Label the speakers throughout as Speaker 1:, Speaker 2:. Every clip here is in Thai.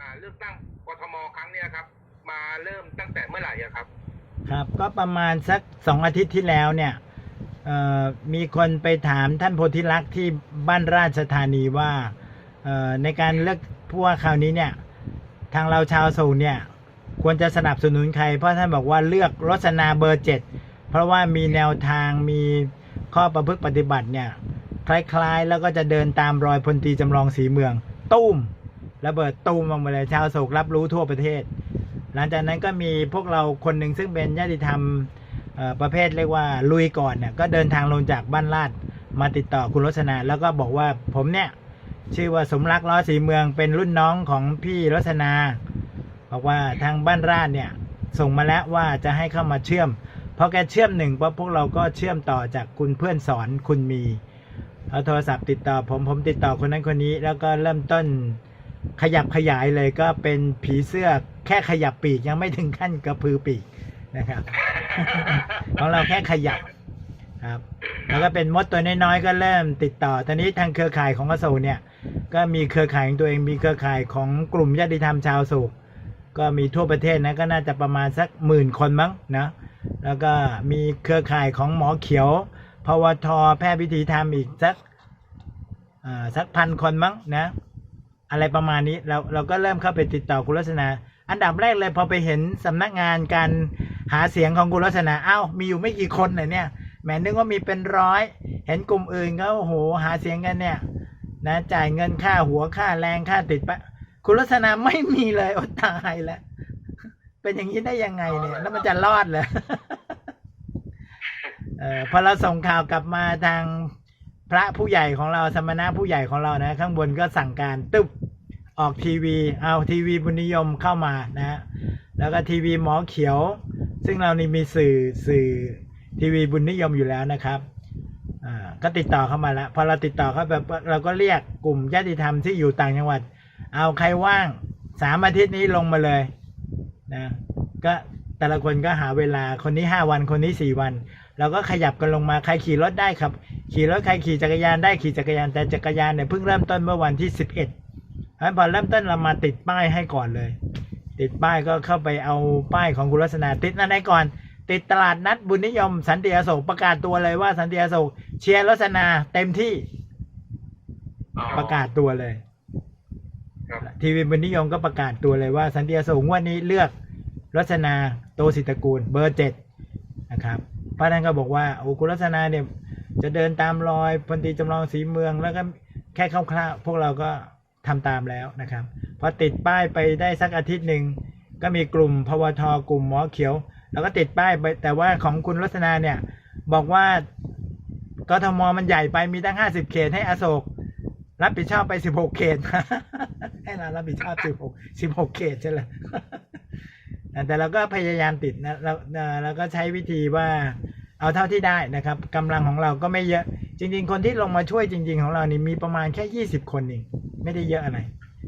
Speaker 1: อ่าเลือกตั้งกทมครั้งเนี้ยครับ มาเริ่มตั้งแต่เมื่อไหร่อะครับ
Speaker 2: ครับ ก็ประมาณสักสองอาทิตย์ที่แล้วเนี่ยเอ่อมีคนไปถามท่านโพธิลักษ์ที่บ้านราชธานีว่าเอ่อในการเลือกผู้ว่าคราวนี้เนี่ย ทางเราชาวสูเนี่ย ควรจะสนับสนุนใคร เพราะท่านบอกว่าเลือกรสนาเบอร์เจ็ดเพราะว่ามีแนวทางมีข้อประพฤติปฏิบัติเนี่ย คล้ายๆ แล้วก็จะเดินตามรอยพลตรีจำลองสีเมือง ตุ้ม ระเบิดตุ้มลงมาเลยชาวโศกรับรู้ทั่วประเทศ หลังจากนั้นก็มีพวกเราคนหนึ่งซึ่งเป็นญาติธรรมประเภทเรียกว่าลุยก่อนเนี่ยก็เดินทางลงจากบ้านลาดมาติดต่อคุณรสนาแล้วก็บอกว่าผมเนี่ยชื่อว่าสมรักล้อสีเมืองเป็นรุ่นน้องของพี่รสนาบอกว่าทางบ้านราดเนี่ยส่งมาแล้วว่าจะให้เข้ามาเชื่อมพอแกเชื่อมหนึ่งพวกเราก็เชื่อมต่อจากคุณเพื่อนสอนคุณมีเอาโทรศัพท์ติดต่อผมผมติดต่อคนนั้นคนนี้ แล้วก็เริ่มต้น ขยับขยายเลยก็เป็นผีเสื้อแค่ขยับปีกยังไม่ถึงขั้นกระพือปีกนะครับของเราแค่ขยับครับแล้วก็เป็นมดตัวน้อยๆก็เริ่มติดต่อ ตอนนี้ทางเครือข่ายของอโศกเนี่ยก็มีเครือข่ายของตัวเองมีเครือข่ายของกลุ่มญาติธรรมชาวโศกก็มีทั่วประเทศนะก็น่าจะประมาณสักหมื่นคนมั้งนะแล้วก็มีเครือข่ายของหมอเขียวพวทแพทย์วิถีธรรมอีกสักอ่าสักพันคนมั้งนะ อะไรประมาณนี้เราเราก็เริ่มเข้าไปติดต่อคุณลักษณะ อันดับแรกเลยพอไปเห็นสำนักงานการหาเสียงของคุณลักษณะอ้าวมีอยู่ไม่กี่คนเลยเนี่ยแหมนึกว่ามีเป็นร้อย เห็นกลุ่มอื่นก็โอ้โหหาเสียงกันเนี่ยนะจ่ายเงินค่าหัวค่าแรงค่าติดปะคุณลักษณะไม่มีเลยโอดตายแล้วเป็นอย่างนี้ได้ยังไงเนี่ย แล้วมันจะรอดเหรอเออพอเราส่งข่าวกลับมาทาง พระผู้ใหญ่ของเราสมณะผู้ใหญ่ของเรานะ ข้างบนก็สั่งการตึ๊บออกทีวี เอาทีวีบุญนิยมเข้ามานะแล้วก็ทีวีหมอเขียว ซึ่งเรานี่มีสื่อสื่อทีวีบุญนิยมอยู่แล้วนะครับก็ติดต่อเข้ามาแล้วพอเราติดต่อเขาแบบเราก็เรียกกลุ่มญาติธรรมที่อยู่ต่างจังหวัด เอาใครว่างสามอาทิตย์นี้ลงมาเลยนะก็แต่ละคนก็หาเวลาคนนี้ห้าวันคนนี้สี่วัน เราก็ขยับกันลงมาใครขี่รถได้ครับ ขี่รถใครขี่จักรยานได้ขี่จักรยานแต่จักรยานเนี่ยเพิ่งเริ่มต้นเมื่อวันที่สิบเอ็ดเพราะฉะนั้นพอเริ่มต้นเรามาติดป้ายให้ก่อนเลย ติดป้ายก็เข้าไปเอาป้ายของคุณลักษณะติดนั่นให้ก่อน ติดตลาดนัดบุญนิยม สันติอโศกประกาศตัวเลยว่าสันติอโศกเชียร์ลักษณะเต็มที่
Speaker 1: อ๋อ
Speaker 2: ประกาศตัวเลย
Speaker 1: ครับ
Speaker 2: ทีวีบุญนิยมก็ประกาศตัวเลยว่า สันติอโศกงวันนี้เลือกรัศนาโตสิตระกูลเบอร์เจ็ดนะครับพระท่านก็บอกว่าโอ้คุณรัศนาเนี่ย จะเดินตามรอยพลตรีจำลองสีเมือง แล้วก็แค่คร่าวๆพวกเราก็ทำตามแล้วนะครับ พอติดป้ายไปได้สักอาทิตย์หนึ่งก็มีกลุ่มพวทกลุ่มหมอเขียว แล้วก็ติดป้ายไปแต่ว่าของคุณรัศนาเนี่ยบอกว่ากทมมันใหญ่ไปมีตั้งห้าสิบเขตให้อโศก รับผิดชอบไปสิบหกเขตให้เรารับผิดชอบสิบหกสิบหกเขตใช่ไหมแต่เราก็พยายามติดนะเราเราก็ใช้วิธีว่า เอาเท่าที่ได้นะครับกำลังของเราก็ไม่เยอะ จริง ๆ คนที่ลงมาช่วยจริง ๆ ของเรานี่มีประมาณแค่ยี่สิบคนเองไม่ได้เยอะอะไร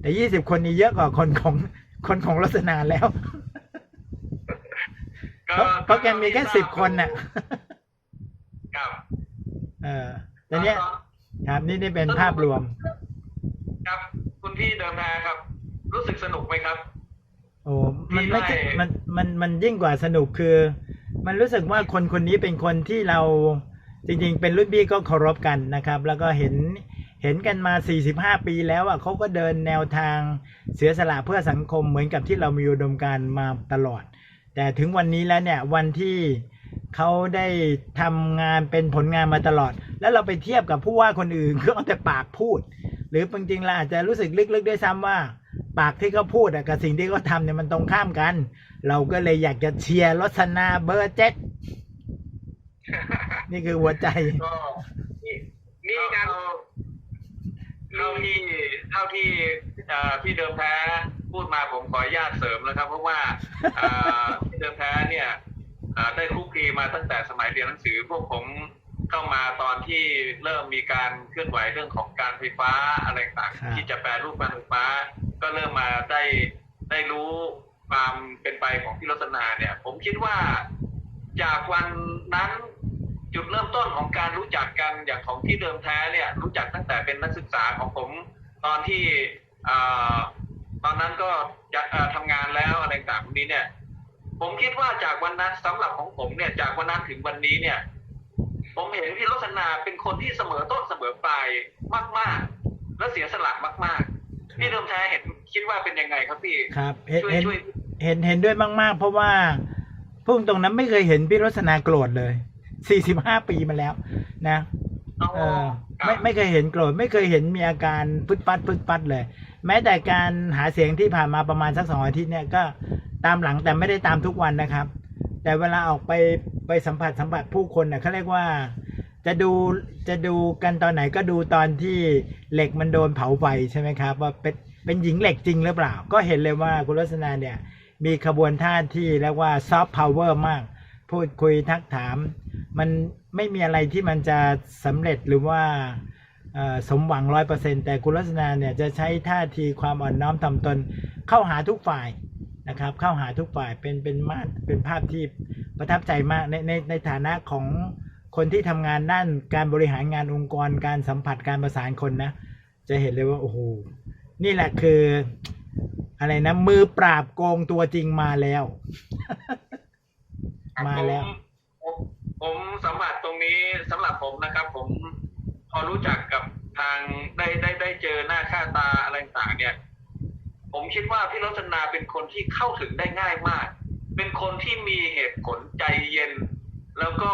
Speaker 2: แต่ยี่สิบคนนี้เยอะกว่าคนของคนของลักษณะแล้วเพราะเพราะแกมีแค่สิบคนน่ะ
Speaker 1: ครับ
Speaker 2: เออแต่เนี้ยครับนี่นี่เป็นภาพรวม
Speaker 1: ครับ คุณพี่เดิมแพครับ รู้สึกสนุกไหมครับ
Speaker 2: โอ้มันไม่ใช่
Speaker 1: ที่ได้
Speaker 2: มันมันมันยิ่งกว่าสนุกคือ มันรู้สึกว่าคนคนนี้เป็นคนที่เราจริงๆ เป็นรุ่นพี่ก็เคารพกันนะครับ แล้วก็เห็นเห็นกันมา 45 ปีแล้วอะเขาก็เดินแนวทางเสียสละเพื่อสังคมเหมือนกับที่เรามีอุดมการมาตลอด แต่ถึงวันนี้แล้วเนี่ยวันที่เขาได้ทำงานเป็นผลงานมาตลอด แล้วเราไปเทียบกับผู้ว่าคนอื่นก็เอาแต่ปากพูด หรือจริงๆเราอาจจะรู้สึกลึกๆด้วยซ้ำว่า ปากที่เขาพูดกับสิ่งที่เขาทำเนี่ยมันตรงข้ามกัน เราก็เลยอยากจะเชียร์รสนาเบอร์เจ็ดนี่คือหัวใจ
Speaker 1: ก็มีมีการเท่าที่เท่าที่เอ่อพี่เดิมแท้พูดมาผมขออนุญาตเสริมนะครับ เพราะว่าเอ่อพี่เดิมแท้เนี่ยเอ่อได้คลุกคลีมาตั้งแต่สมัยเรียนหนังสือ พวกผมเข้ามาตอนที่เริ่มมีการเคลื่อนไหวเรื่องของการไฟฟ้าอะไรต่าง
Speaker 2: ครับ
Speaker 1: ที่จะแปรรูปการไฟฟ้า ก็เริ่มมาได้ได้รู้ ความเป็นไปของพี่รัตนาเนี่ย ผมคิดว่าจากวันนั้นจุดเริ่มต้นของการรู้จักกันอย่างของที่เดิมแท้เนี่ย รู้จักตั้งแต่เป็นนักศึกษาของผม ตอนที่เอ่อตอนนั้นนั้นก็จะเอ่อทำงานแล้วอะไรต่างๆพวกนี้เนี่ย ผมคิดว่าจากวันนั้นสำหรับของผมเนี่ย จากวันนั้นถึงวันนี้เนี่ย ผมเห็นพี่รสนาเป็นคนที่เสมอต้นเสมอปลายมาก ๆ และเสียสละมาก ๆ พี่เดิมแท้เห็นคิดว่าเป็นยังไงครับพี่
Speaker 2: ครับเห็น
Speaker 1: ช่วย
Speaker 2: เห็น
Speaker 1: ช่วย
Speaker 2: เห็นเห็นด้วยมาก ๆ เพราะว่าพุ่งตรงนั้นไม่เคยเห็นพี่รสนาโกรธเลยสี่สิบห้าปีมาแล้ว นะเออไม่ไม่เคยเห็นโกรธไม่เคยเห็นมีอาการฟึดฟัดฟึดฟัดเลย แม้แต่การหาเสียงที่ผ่านมาประมาณสักสองอาทิตย์เนี่ยก็ตามหลังแต่ไม่ได้ตามทุกวันนะครับ แต่เวลาออกไปไปสัมผัสสัมผัสผู้คนเนี่ยเขาเรียกว่า จะดูจะดูกันตอนไหนก็ดูตอนที่เหล็กมันโดนเผาไฟใช่ไหมครับ ว่าเป็นเป็นหญิงเหล็กจริงหรือเปล่า ก็เห็นเลยว่าคุณลักษณะเนี่ย มีขบวนท่าที่เรียกว่าซอฟต์พาวเวอร์มาก พูดคุยทักถาม มันไม่มีอะไรที่มันจะสำเร็จหรือว่าสมหวังร้อยเปอร์เซ็นต์แต่คุณลักษณะเนี่ยจะใช้ท่าทีความอ่อนน้อมถ่อมตนเข้าหาทุกฝ่ายนะครับ เข้าหาทุกฝ่ายเป็นเป็นมาเป็นภาพที่ประทับใจมากในในในฐานะของคนที่ทำงานด้านการบริหารงานองค์กรการสัมผัสการประสานคนนะ จะเห็นเลยว่า โอ้โห นี่แหละคือ อะไรนะ มือปราบโกงตัวจริงมาแล้ว มาแล้ว
Speaker 1: ผมผมผมสัมผัสตรงนี้สำหรับผมนะครับ ผมพอรู้จักกับทางได้ได้ได้เจอหน้าค่าตาอะไรต่างๆเนี่ย ผมคิดว่าพี่รจนาเป็นคนที่เข้าถึงได้ง่ายมาก เป็นคนที่มีเหตุผลใจเย็น แล้วก็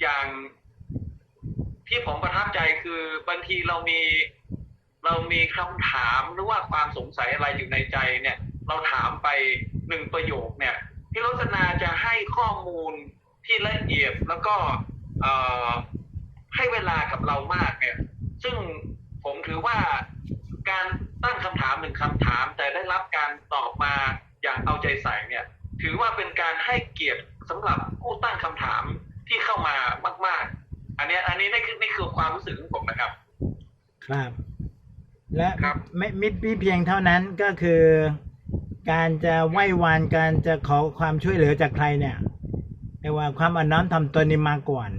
Speaker 1: อย่างที่ผมประทับใจคือบางทีเรามี เรามีคำถามหรือว่าความสงสัยอะไรอยู่ในใจเนี่ย เราถามไปหนึ่งประโยคเนี่ยพี่รสนาจะให้ข้อมูลที่ละเอียดแล้วก็เอให้เวลากับเรามากเนี่ย ซึ่งผมถือว่าการตั้งคำถามหนึ่งคำถาม แต่ได้รับการตอบมาอย่างเอาใจใส่เนี่ย ถือว่าเป็นการให้เกียรติสำหรับผู้ตั้งคำถามที่เข้ามามาก ๆ อันเนี้ยอันนี้นี่คือนี่คือความรู้สึกของผมนะครับ
Speaker 2: ครับ และ
Speaker 1: ครับ
Speaker 2: ไม่ไม่ไม่เพียงเท่านั้นก็คือ การจะไหว้วานการจะขอความช่วยเหลือจากใครเนี่ยเรียกว่าความอ่อนน้อมถ่อมตนนี่มาก่อน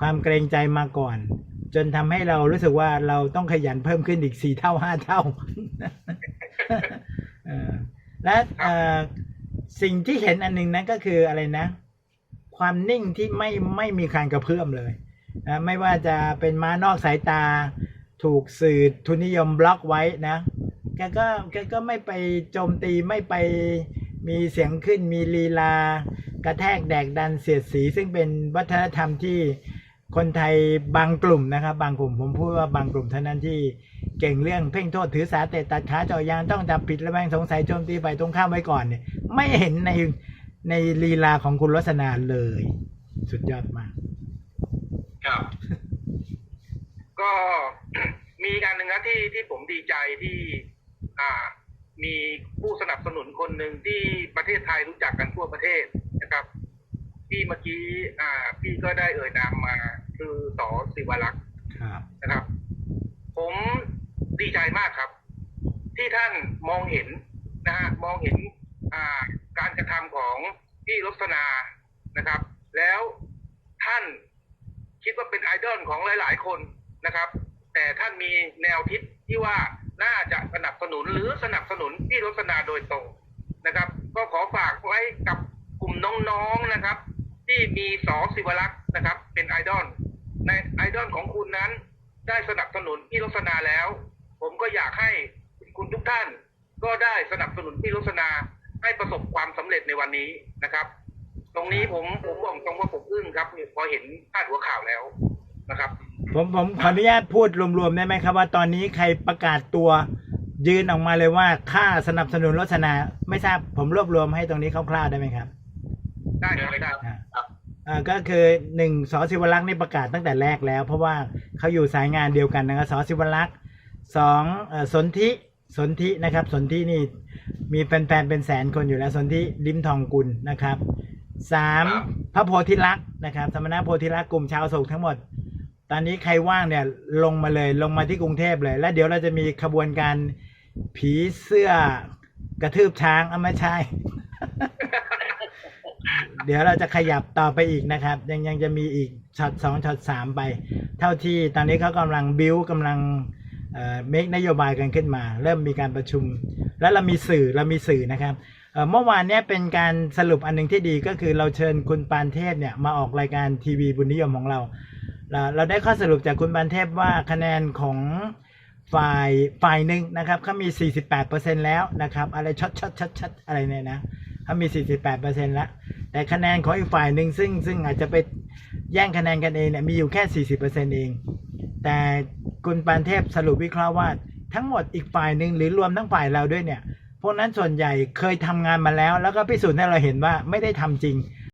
Speaker 2: ความเกรงใจมาก่อน จนทำให้เรารู้สึกว่าเราต้องขยันเพิ่มขึ้นอีกสี่เท่าห้าเท่า เออและเอ่อสิ่งที่เห็นอันหนึ่งนั้นก็คืออะไรนะ ความนิ่งที่ไม่ไม่มีการกระเพื่อมเลยนะไม่ว่าจะเป็นม้านอกสายตา ถูกสื่อทุนนิยมบล็อกไว้นะแกก็แกก็ไม่ไปโจมตีไม่ไปมีเสียงขึ้นมีลีลากระแทกแดกดันเสียดสี ซึ่งเป็นวัฒนธรรมที่คนไทยบางกลุ่มนะครับ บางกลุ่มผมพูดว่าบางกลุ่มเท่านั้นที่เก่งเรื่องเพ่งโทษถือสาเตะตัดขาเจาะยางต้องจับผิดระแวงสงสัยโจมตีไปตรงข้ามไว้ก่อนเนี่ย ไม่เห็นในในลีลาของคุณลักษณะเลย สุดยอดมาก
Speaker 1: ครับ
Speaker 3: ก็ มีอีกอันหนึ่งนะที่ที่ผมดีใจที่ อ่า มีผู้สนับสนุนคนหนึ่งที่ประเทศไทยรู้จักกันทั่วประเทศนะครับ ที่เมื่อกี้อ่า พี่ก็ได้เอ่ยนามมา คือสอศิวรักษ์
Speaker 2: ครับ
Speaker 3: นะครับ ผมดีใจมากครับ ที่ท่านมองเห็นนะฮะมองเห็นอ่าการกระทำของพี่ลักษณานะครับ แล้วท่านคิดว่าเป็นไอดอลของหลาย ๆ คนนะครับ แต่ท่านมีแนวคิดที่ว่าน่าจะสนับสนุนหรือสนับสนุนพี่ลักษณาโดยตรงนะครับ ก็ขอฝากไว้กับกลุ่มน้องๆนะครับ ที่มีสอศิวรักษ์นะครับ เป็นไอดอลในไอดอลของคุณนั้น ได้สนับสนุนพี่ลักษณาแล้ว ผมก็อยากให้คุณทุกท่าน ก็ได้สนับสนุนพี่ลักษณาให้ประสบความสำเร็จในวันนี้นะครับ ตรงนี้ผมผมบอกตรงว่าผมอึ้งครับพอเห็นพาดหัวข่าวแล้ว นะครับ
Speaker 2: ผมผมขออนุญาตพูดรวมๆได้ไหมครับ ว่าตอนนี้ใครประกาศตัวยืนออกมาเลยว่าค่าสนับสนุนลักษณะไม่ทราบผมรวบรวมให้ตรงนี้คร่าวๆได้ไหมครับ
Speaker 3: ได้ครับได้
Speaker 2: อ่า
Speaker 1: ครับ
Speaker 2: อ่าก็คือหนึ่งสอศิวรักษ์นี่ประกาศตั้งแต่แรกแล้ว เพราะว่าเขาอยู่สายงานเดียวกันนะครับสอศิวรักษ์สองเอ่อสนธิสนธินะครับ สนธินี่มีแฟนๆเป็นแสนคนอยู่แล้วสนธิลิมทองกุลนะครับสาม
Speaker 1: ครับ
Speaker 2: พระโพธิลักษณ์นะครับ สมณะโพธิลักษณ์กลุ่มชาวโศกทั้งหมด ตอนนี้ใครว่างเนี่ยลงมาเลยลงมาที่กรุงเทพเลย แล้วเดี๋ยวเราจะมีขบวนการผีเสื้อกระทืบช้างอะไม่ใช่ เดี๋ยวเราจะขยับต่อไปอีกนะครับ ยังยังจะมีอีกช็อตสองช็อตสามไป เท่าที่ตอนนี้เขากำลังบิวกำลังเอ่อเมคนโยบายกันขึ้นมา เริ่มมีการประชุม แล้วเรามีสื่อเรามีสื่อนะครับเมื่อวานเนี้ยเป็นการสรุปอันหนึ่งที่ดีก็คือเราเชิญคุณปานเทพเนี่ยมาออกรายการทีวีบุญนิยมของเรา เราเราได้ข้อสรุปจากคุณปานเทพว่าคะแนนของฝ่ายฝ่ายหนึ่งนะครับเขามี 48%แล้วนะครับ อะไรช็อตช็อตช็อตช็อตอะไรเนี่ยนะเขามี 48%แล้ว แต่คะแนนของอีกฝ่ายหนึ่งซึ่งซึ่งอาจจะไปแย่งคะแนนกันเองเนี่ยมีอยู่แค่ 40%เอง แต่คุณปานเทพสรุปวิเคราะห์ว่าทั้งหมดอีกฝ่ายหนึ่งหรือรวมทั้งฝ่ายเราด้วยเนี่ยพวกนั้นส่วนใหญ่เคยทำงานมาแล้ว แล้วก็พิสูจน์ให้เราเห็นว่าไม่ได้ทำจริง